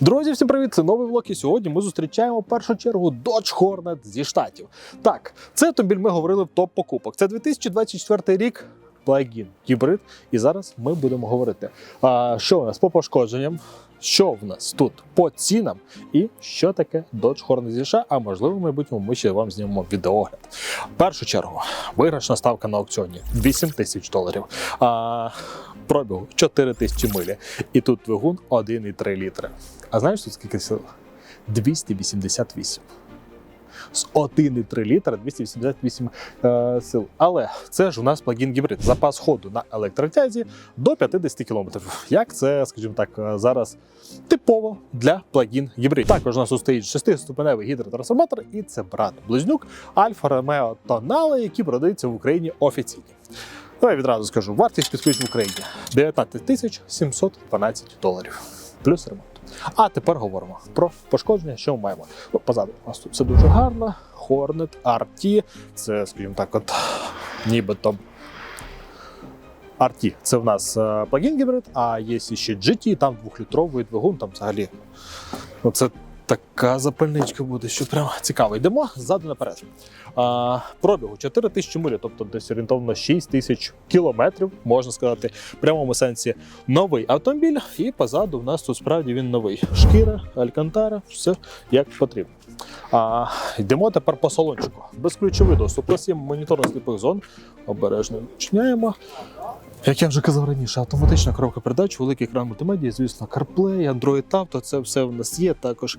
Друзі, всім привіт! Це новий влог. І сьогодні ми зустрічаємо в першу чергу Dodge Hornet зі штатів. Так, це автомобіль ми говорили в топ покупок. Це 2024 рік. Плагін гібрид. І зараз ми будемо говорити, а, що у нас по пошкодженням, що в нас тут по цінам, і що таке Dodge Hornet зі США, а можливо, в майбутньому ми ще вам знімемо відеогляд. В першу чергу, виграшна ставка на аукціоні 8 тисяч доларів. А, пробігу 4 тисячі милі. І тут двигун 1,3 літри. А знаєш тут скільки сил? 288. З 1,3 літра 288 е, сил. Але це ж у нас плагін гібрид. Запас ходу на електротязі до 50 км. Як це, скажімо так, е, зараз типово для плагін гібрид. Також у нас тут стоїть 6-ступеневий гідротрансформатор, і це брат близнюк Альфа Ромео Тонали, які продаються в Україні офіційні. Давай відразу скажу, вартість під ключ в Україні 19 тисяч 712 доларів. Плюс ремонт. А тепер говоримо про пошкодження, що ми маємо. Ну, позаду у нас тут все дуже гарно. Hornet RT, це, скажімо так, от нібито. RT це в нас е, плагін гібрид, а є ще GT, там двохлітровий двигун, там взагалі. Ну, це така запальничка буде, що прямо цікаво. Йдемо ззаду наперед. А, пробігу 4 тисячі милі, тобто десь орієнтовно 6 тисяч кілометрів, можна сказати, в прямому сенсі новий автомобіль. І позаду в нас тут справді він новий. Шкіра, алькантара, все як потрібно. А, йдемо тепер по салончику. Безключовий доступ. У нас є монітор сліпих зон. Обережно відчиняємо. Як я вже казав раніше, автоматична коробка передач, великий екран мультимедії, звісно, CarPlay, Android Auto, це все в нас є. Також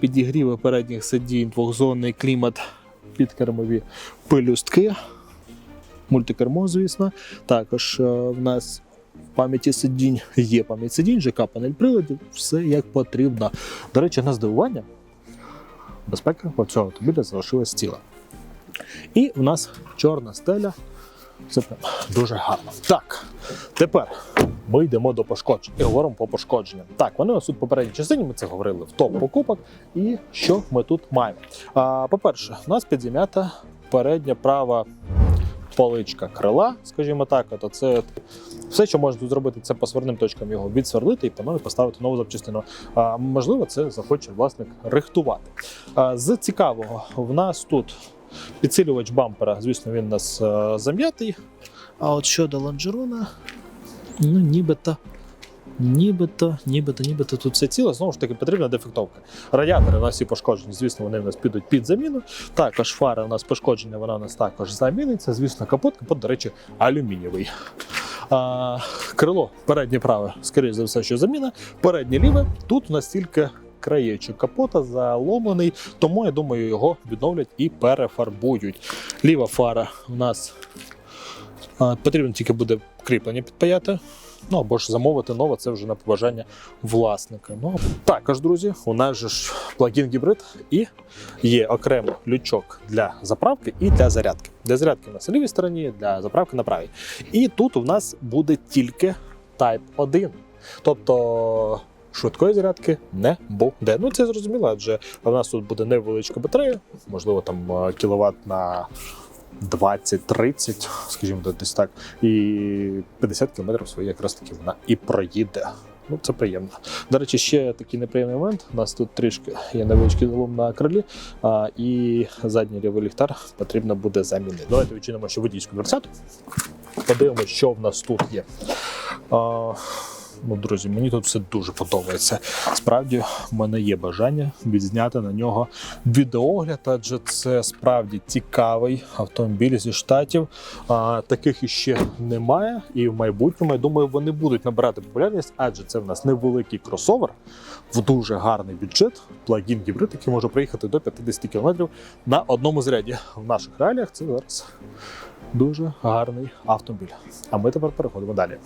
підігріви передніх сидінь, двохзонний клімат, підкермові пилюстки, мультикермо, звісно. Також а, в нас в пам'яті сидінь є пам'ять сидінь, ЖК панель приладів, все як потрібно. До речі, на здивування безпека по цього автомобіля залишилась ціла. І в нас чорна стеля. Це прям дуже гарно. Так, тепер ми йдемо до пошкоджень і говоримо по пошкодженням. Так, вони у нас тут попередній частині, ми це говорили в топ покупок. І що ми тут маємо? По-перше, у нас підзім'ята передня права поличка крила, скажімо так. Ото це все, що можна зробити, це по сварним точкам його відсверлити і по поставити нову запчастину. А, можливо, це захоче власник рихтувати. А, з цікавого, в нас тут Підсилювач бампера, звісно, він у нас е, зам'ятий. А от щодо лонжерона, ну нібито. Нібито, нібито, нібито тут все ціле, знову ж таки потрібна дефектовка. Радіатори у нас всі пошкоджені, звісно, вони в нас підуть під заміну. Також фара у нас пошкоджена, вона у нас також заміниться. Звісно, капот, капот, до речі, алюмінієвий. А, крило переднє праве, скоріш за все, що заміна. Переднє ліве. Тут у нас тільки краєчок капота заломлений, тому я думаю, його відновлять і перефарбують. Ліва фара у нас потрібно тільки буде кріплення підпаяти. Ну або ж замовити нове, це вже на побажання власника. Ну також, друзі, у нас же ж плагін гібрид і є окремо лючок для заправки і для зарядки. Для зарядки у нас на лівій стороні, для заправки на правій. І тут у нас буде тільки Type 1. Тобто швидкої зарядки не буде. Ну це зрозуміло, адже у нас тут буде невеличка батарея, можливо, там е, кіловат на 20-30, скажімо десь так, і 50 км свої якраз таки вона і проїде. Ну, це приємно. До речі, ще такий неприємний момент. У нас тут трішки є невеличкий залом на крилі, а, і задній лівий ліхтар потрібно буде замінити. Давайте відчинимо ще водійську дверцяту. Подивимося, що в нас тут є. А, Ну, друзі, мені тут все дуже подобається. Справді, в мене є бажання відзняти на нього відеогляд, адже це справді цікавий автомобіль зі штатів. А, таких іще немає, і в майбутньому я думаю, вони будуть набирати популярність, адже це в нас невеликий кросовер в дуже гарний бюджет. Плагін гібрид, який може приїхати до 50 км на одному зряді. В наших реаліях це зараз дуже гарний автомобіль. А ми тепер переходимо далі.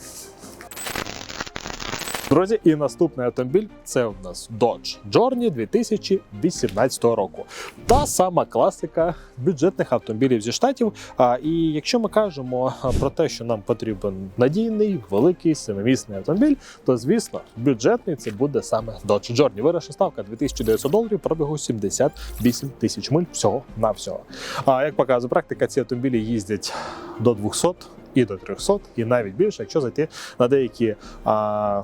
Друзі, і наступний автомобіль це у нас Dodge Journey 2018 року. Та сама класика бюджетних автомобілів зі штатів. А, і якщо ми кажемо про те, що нам потрібен надійний, великий, семимісний автомобіль, то звісно, бюджетний це буде саме Dodge Journey. Вирішна ставка 2900 доларів, пробігу 78 тисяч миль всього на всього. А як показує практика, ці автомобілі їздять до 200 і до 300, і навіть більше, якщо зайти на деякі а,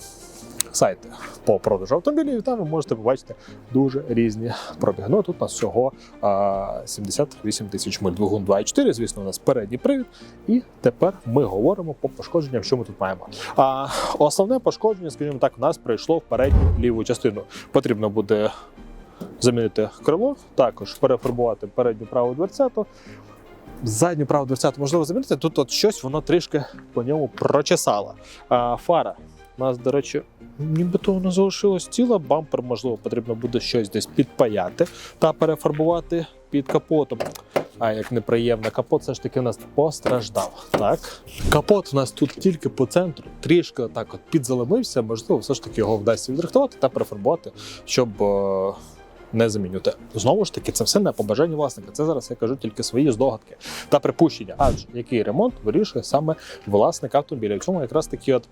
сайти по продажу автомобілів, там ви можете побачити дуже різні пробіги. Ну тут у нас всього а, 78 тисяч миль. Двигун 2.4, звісно, у нас передній привід. І тепер ми говоримо по пошкодженням, що ми тут маємо. А основне пошкодження, скажімо так, у нас прийшло в передню ліву частину. Потрібно буде замінити крило, також перефарбувати передню праву дверцяту. Задню праву дверцяту можливо замінити. Тут от щось воно трішки по ньому прочесало. А, фара. У нас, до речі, нібито воно залишилось ціла. Бампер, можливо, потрібно буде щось десь підпаяти та перефарбувати під капотом. А як неприємно, капот все ж таки у нас постраждав. Так, капот у нас тут тільки по центру, трішки так от підзаламився. Можливо, все ж таки його вдасться відрихтувати та перефарбувати, щоб е, не замінювати. Знову ж таки, це все не по бажанню власника. Це зараз я кажу тільки свої здогадки та припущення. Адже який ремонт вирішує саме власник автомобіля. В цьому якраз таки от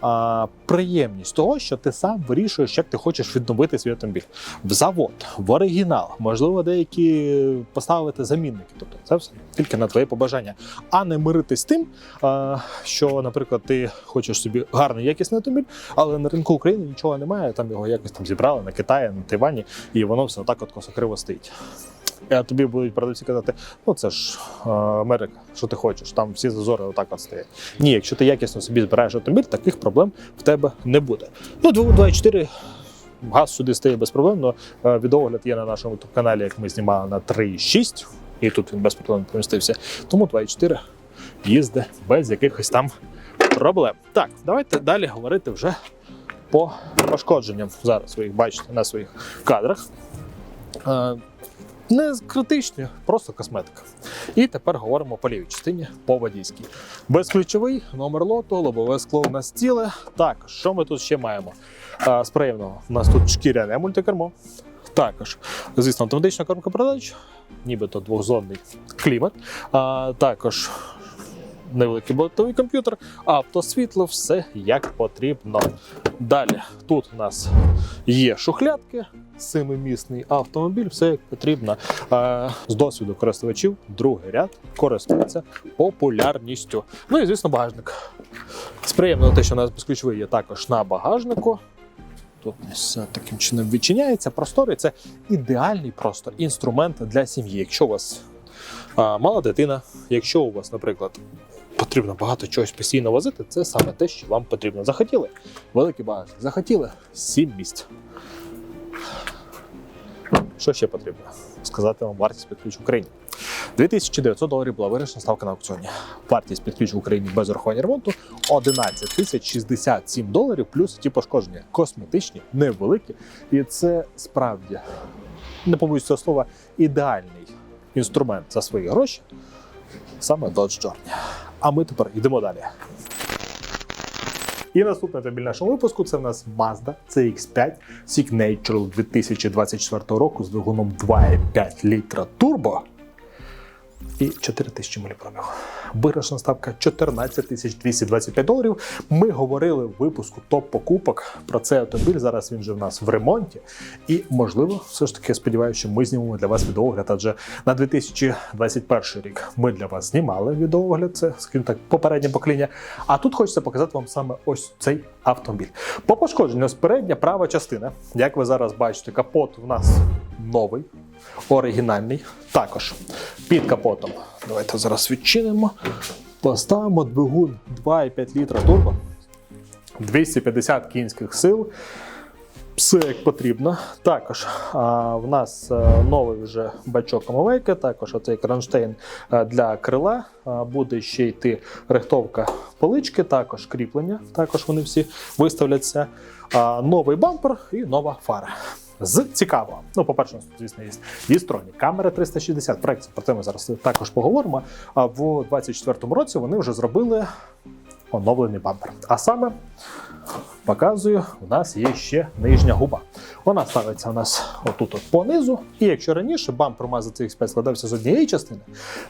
а, приємність того, що ти сам вирішуєш, як ти хочеш відновити свій автомобіль. В завод, в оригінал, можливо, деякі поставити замінники. Тобто це все тільки на твоє побажання, а не миритись з тим, а, що, наприклад, ти хочеш собі гарний якісний автомобіль, але на ринку України нічого немає. Там його якось там зібрали на Китаї, на Тайвані, і воно все отак от косокриво стоїть. А тобі будуть продавці казати, ну це ж е, Америка, що ти хочеш, там всі зазори отак от стоять. Ні, якщо ти якісно собі збираєш автомобіль, таких проблем в тебе не буде. Ну, 2.4 газ сюди стає без проблем, але відеогляд є на нашому каналі, як ми знімали на 3.6, і тут він без проблем помістився. Тому 2.4 їздить без якихось там проблем. Так, давайте далі говорити вже по пошкодженням. Зараз ви їх бачите на своїх кадрах. Е, Не критичні, просто косметика. І тепер говоримо по лівій частині по водійській. Безключовий, номер лоту, лобове скло у нас ціле. Так, що ми тут ще маємо? Е, З приємного у нас тут шкіряне мультикермо. Також, звісно, автоматична коробка передач, нібито двохзонний клімат. А, також невеликий бортовий комп'ютер, автосвітло, все як потрібно. Далі тут у нас є шухлядки, семимісний автомобіль, все як потрібно. З досвіду користувачів другий ряд користується популярністю. Ну і звісно, багажник. З приємного те, що у нас безключовий є також на багажнику. Тут все таким чином відчиняється. Просторий це ідеальний просто інструмент для сім'ї. Якщо у вас а, мала дитина, якщо у вас, наприклад, потрібно багато чогось постійно возити, це саме те, що вам потрібно. Захотіли великий багажник, захотіли сім місць. Що ще потрібно? Сказати вам вартість під ключ в Україні. 2900 доларів була вирішена ставка на аукціоні. Вартість під ключ в Україні без урахування ремонту 11 тисяч 67 доларів плюс ті пошкодження. Косметичні, невеликі. І це справді, не побоюсь цього слова, ідеальний інструмент за свої гроші. Саме Dodge Journey. А ми тепер йдемо далі. І наступна автомобіль нашому випуску це в нас Mazda CX5 Signature 2024 року з двигуном 2,5 літра турбо і 4 тисячі миль пробігу. Виграшна ставка 14 тисяч 225 доларів. Ми говорили в випуску топ-покупок про цей автомобіль. Зараз він вже в нас в ремонті. І, можливо, все ж таки сподіваюся, що ми знімемо для вас відеогляд, адже на 2021 рік ми для вас знімали відеогляд, це, скажімо так, попереднє покоління. А тут хочеться показати вам саме ось цей автомобіль. По пошкодженню у передня права частина. Як ви зараз бачите, капот у нас новий, оригінальний. Також під капотом. Давайте зараз відчинимо. Поставимо двигун 2,5 літра турбо. 250 кінських сил. Все як потрібно. Також а, в нас а, новий вже бачок омивайки, також оцей кронштейн а, для крила. А, буде ще йти рихтовка полички, також кріплення. Також вони всі виставляться. А, новий бампер і нова фара. З цікавого. Ну, по-перше, звісно, є Дістроні, камери 360 проекція. Про це ми зараз також поговоримо. А в 2024 році вони вже зробили оновлений бампер. А саме показую, у нас є ще нижня губа. Вона ставиться у нас отут от понизу. І якщо раніше бампер Mazda CX-5 складався з однієї частини,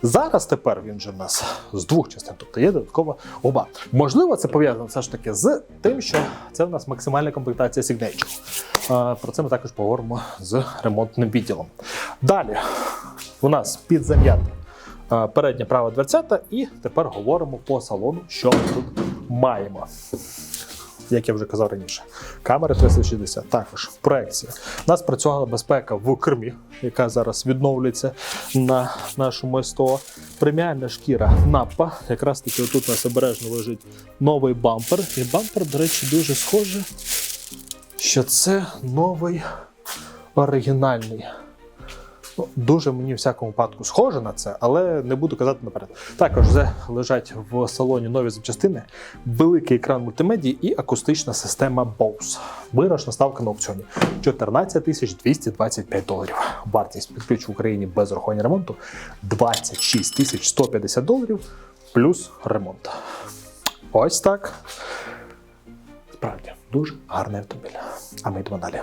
зараз тепер він же в нас з двох частин, тобто є додаткова губа. Можливо, це пов'язано все ж таки з тим, що це в нас максимальна комплектація Signature. Про це ми також поговоримо з ремонтним відділом. Далі у нас під зам'ятим передня права дверцята, і тепер говоримо по салону, що ми тут маємо. Як я вже казав раніше. Камери 360, також проекція. У нас працювала безпека в кермі, яка зараз відновлюється на нашому СТО. Преміальна шкіра напа. Якраз таки отут у нас обережно лежить новий бампер. І бампер, до речі, дуже схожий, що це новий оригінальний. Ну, дуже мені в всякому випадку схоже на це, але не буду казати наперед. Також лежать в салоні нові запчастини, великий екран мультимедії і акустична система Bose. Виграшна ставка на аукціоні 14 225 доларів. Вартість під ключ в Україні без урахування ремонту 26 150 доларів плюс ремонт. Ось так. Справді, дуже гарний автомобіль. А ми йдемо далі.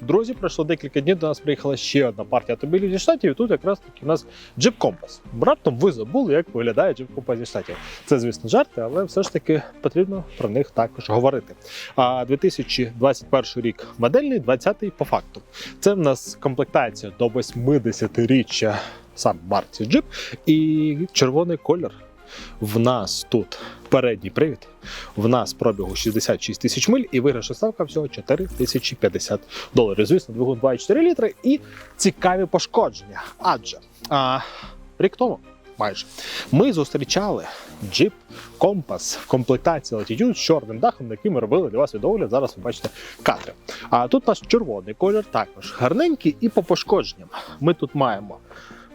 Друзі, пройшло декілька днів. До нас приїхала ще одна партія автомобілів зі штатів. І тут якраз таки у нас Jeep Compass. Раптом ви забули, як виглядає Jeep Compass зі штатів. Це, звісно, жарти, але все ж таки потрібно про них також говорити. А 2021 рік модельний, 20-й по факту. Це в нас комплектація до 80-річчя сам марці Jeep і червоний колір. В нас тут передній привід, в нас пробігу 66 тисяч миль і виграшна ставка всього 4 тисячі 50 доларів. Звісно, двигун 2,4 літри і цікаві пошкодження. Адже а, рік тому майже ми зустрічали Jeep Compass в комплектації Latitude з чорним дахом, на який ми робили для вас відогляд. Зараз ви бачите кадри. А тут у нас червоний колір, також гарненький і по пошкодженням. Ми тут маємо.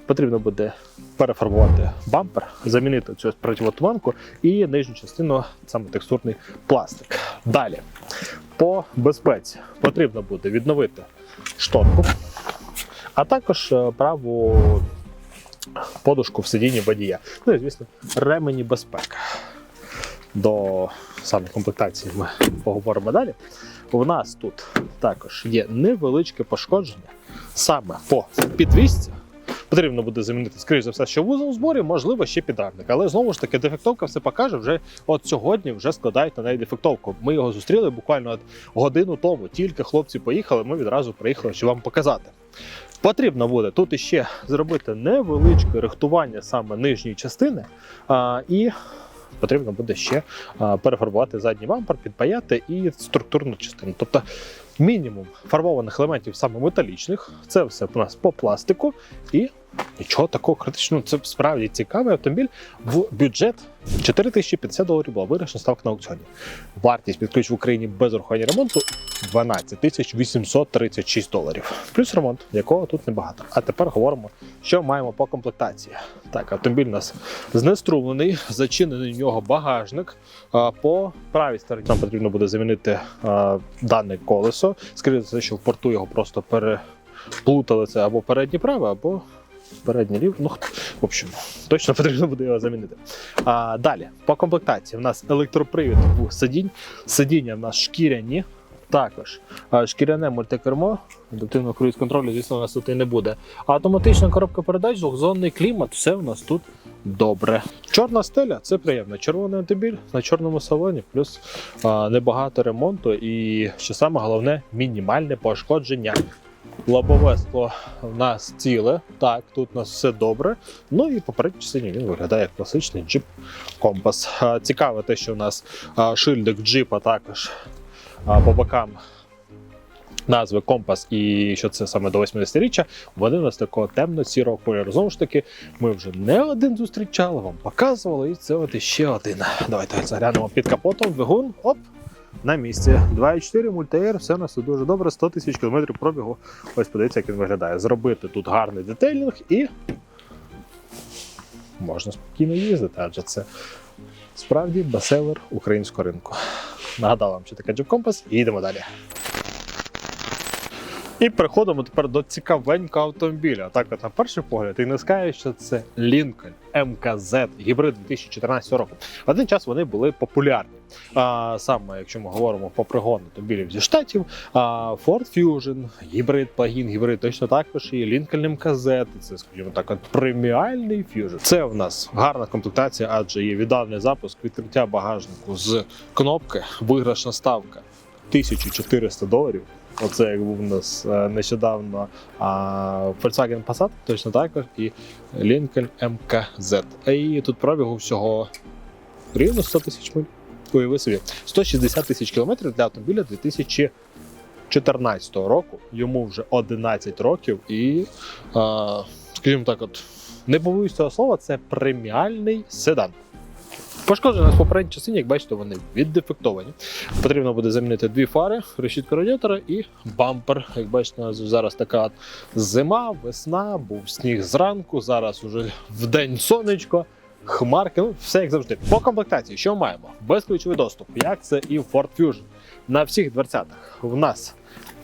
Потрібно буде перефарбувати бампер, замінити цю противотуманку і нижню частину саме текстурний пластик. Далі по безпеці потрібно буде відновити шторку, а також е, праву подушку в сидінні водія. Ну і звісно, ремені безпеки. До саме комплектації ми поговоримо далі. У нас тут також є невеличке пошкодження саме по підвісці. Потрібно буде замінити, скоріш за все, що вузол в зборі, можливо, ще підрамник. Але знову ж таки, дефектовка все покаже. Вже от сьогодні вже складають на неї дефектовку. Ми його зустріли буквально от годину тому. Тільки хлопці поїхали, ми відразу приїхали, щоб вам показати. Потрібно буде тут іще зробити невеличке рихтування саме нижньої частини, а, і потрібно буде ще перефарбувати задній бампер, підпаяти і структурну частину. Тобто мінімум фарбованих елементів саме металічних. Це все у нас по пластику і нічого такого критичного. Це справді цікавий автомобіль в бюджет 4050 доларів була вирішена ставка на аукціоні. Вартість під ключ в Україні без урахування ремонту 12 836 доларів. Плюс ремонт, якого тут небагато. А тепер говоримо, що маємо по комплектації. Так, автомобіль у нас знеструмлений, зачинений в нього багажник. По правій стороні нам потрібно буде замінити дане колесо. Скоріше що в порту його просто переплутали це або переднє праве, або переднє ліве. Ну, в общем, точно потрібно буде його замінити. А, далі, по комплектації, в нас електропривід у сидінь. Сидіння в нас шкіряні. Також шкіряне мультикермо, адаптивного круїз контролю, звісно, у нас тут і не буде. Автоматична коробка передач, двохзонний клімат, все у нас тут добре. Чорна стеля це приємно. Червоний автомобіль на чорному салоні, плюс а, небагато ремонту і, що саме головне, мінімальне пошкодження. Лобове скло в нас ціле, так, тут у нас все добре. Ну і по частині він виглядає як класичний джип компас. Цікаве те, що у нас шильдик джипа також по бокам назви компас і що це саме до 80-річчя, вони у нас такого темно-сірого кольору. Знову ж таки, ми вже не один зустрічали, вам показували, і це от іще один. Давайте заглянемо під капотом, двигун, оп, на місці. 2,4 мультиер, все у нас дуже добре, 100 тисяч кілометрів пробігу. Ось подивіться, як він виглядає. Зробити тут гарний детейлінг і можна спокійно їздити, адже це справді бестселер українського ринку. Нагадав вам, що таке Jeep Compass, і йдемо далі. І переходимо тепер до цікавенького автомобіля. Так, на перший погляд, ти не скажеш, що це Lincoln MKZ гібрид 2014 року. В один час вони були популярні. А, саме, якщо ми говоримо по пригону автомобілів зі штатів, а, Ford Fusion, гібрид, плагін, гібрид, точно також і Lincoln MKZ. Це, скажімо так, преміальний Fusion. Це в нас гарна комплектація, адже є відданий запуск, відкриття багажнику з кнопки, виграшна ставка 1400 доларів. Оце як був у нас е, нещодавно Volkswagen Passat, точно також, і Lincoln MKZ. І тут пробігу всього рівно 100 тисяч миль. Уяви собі, 160 тисяч кілометрів для автомобіля 2014 року. Йому вже 11 років, і, скажімо так, от не побоюсь цього слова, це преміальний седан. Пошкоджено в попередній частині, як бачите, вони віддефектовані. Потрібно буде замінити дві фари, решітку радіатора і бампер. Як бачите, зараз така зима, весна, був сніг зранку, зараз уже в день сонечко. Хмарки, ну все як завжди. По комплектації, що маємо? Безключовий доступ, як це і в Ford Fusion. На всіх дверцятах в нас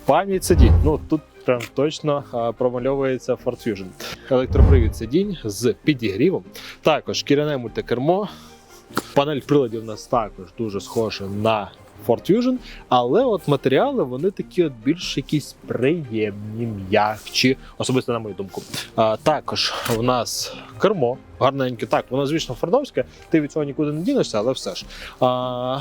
пам'ять сидінь. Ну тут прям точно промальовується Ford Fusion. Електропривід сидінь з підігрівом. Також шкіряне мультикермо. Панель приладів у нас також дуже схожа на Ford Fusion, але от матеріали вони такі от більш якісь приємні, м'якчі, особисто на мою думку. А, також у нас кермо гарненьке. Так, воно звісно фордовське, ти від цього нікуди не дінешся, але все ж. А,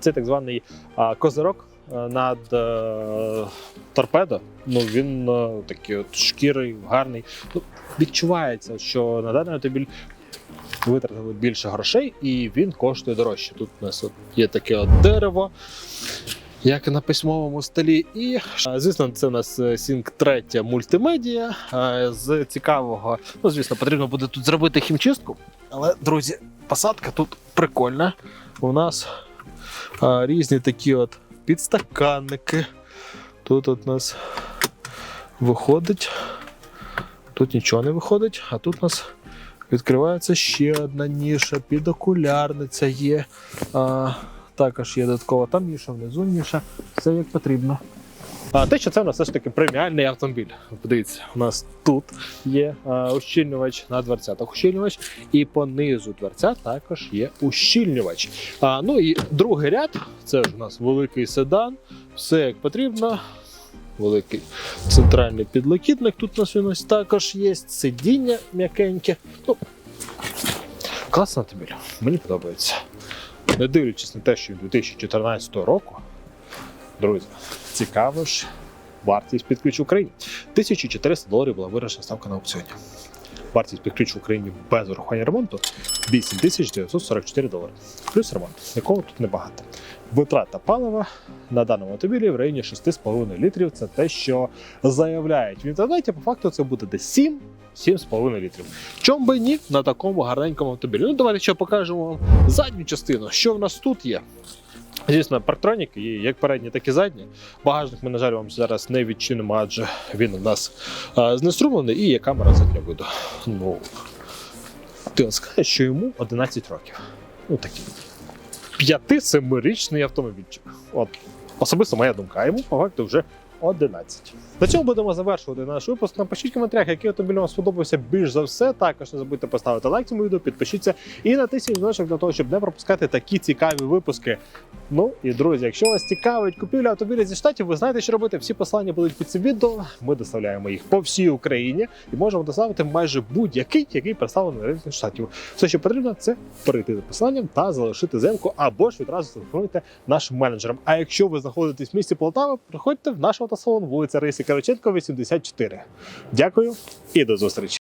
це так званий а, козирок над е, торпедо. Ну він е, такий от шкірий, гарний. Ну, відчувається, що на даний автомобіль витратили більше грошей, і він коштує дорожче. Тут у нас от є таке от дерево, як на письмовому столі. І, звісно, це у нас е, Sync 3 мультимедіа. Е, З цікавого, ну, звісно, потрібно буде тут зробити хімчистку. Але, друзі, посадка тут прикольна. У нас різні такі от підстаканники. Тут от у нас виходить. Тут нічого не виходить, а тут у нас відкривається ще одна ніша, підокулярниця є. А, також є додаткова там ніша, внизу ніша, все як потрібно. А те, що це у нас все ж таки преміальний автомобіль. Подивіться, у нас тут є а, ущільнювач на дверцятах ущільнювач, і по низу дверця також є ущільнювач. А, ну і другий ряд це ж у нас великий седан, все як потрібно. Великий центральний підлокітник. Тут у нас також є. Сидіння м'якеньке. Ну, Класна автомобіль. Мені подобається. Не дивлячись на те, що він 2014 року, друзі, цікаво ж вартість під ключ в Україні. 1400 доларів була вирішена ставка на аукціоні. Вартість під ключ в Україні без урахування ремонту 8944 долари. Плюс ремонт, якого тут небагато. Витрата палива на даному автомобілі в районі 6,5 літрів. Це те, що заявляють в інтернеті. По факту це буде десь 7 7,5 літрів. Чом би ні на такому гарненькому автомобілі. Ну, давайте ще покажемо вам задню частину. Що в нас тут є? Звісно, парктроніки, і як передні, так і задні. Багажник ми, на жаль, вам зараз не відчинимо, адже він у нас а, знеструмлений і є камера заднього виду. Ну, ти скажеш, що йому 11 років. Ну такий. П'яти-семирічний автомобільчик. От особисто моя думка, а йому по факту вже 11. На цьому будемо завершувати наш випуск. Напишіть в коментарях, який автомобіль вам сподобався більш за все. Також не забудьте поставити лайк цьому відео, підпишіться і натисніть дзвіночок для того, щоб не пропускати такі цікаві випуски. Ну і друзі, якщо вас цікавить купівля автомобіля зі штатів, ви знаєте, що робити. Всі послання будуть під цим відео. Ми доставляємо їх по всій Україні і можемо доставити майже будь-який, який представлений на ринку штатів. Все, що потрібно, це перейти за посиланням та залишити заявку, або ж відразу телефонуйте нашим менеджерам. А якщо ви знаходитесь в місті Полтава, приходьте в наш автосалон, вулиця Рейсі Караченко, 84. Дякую і до зустрічі.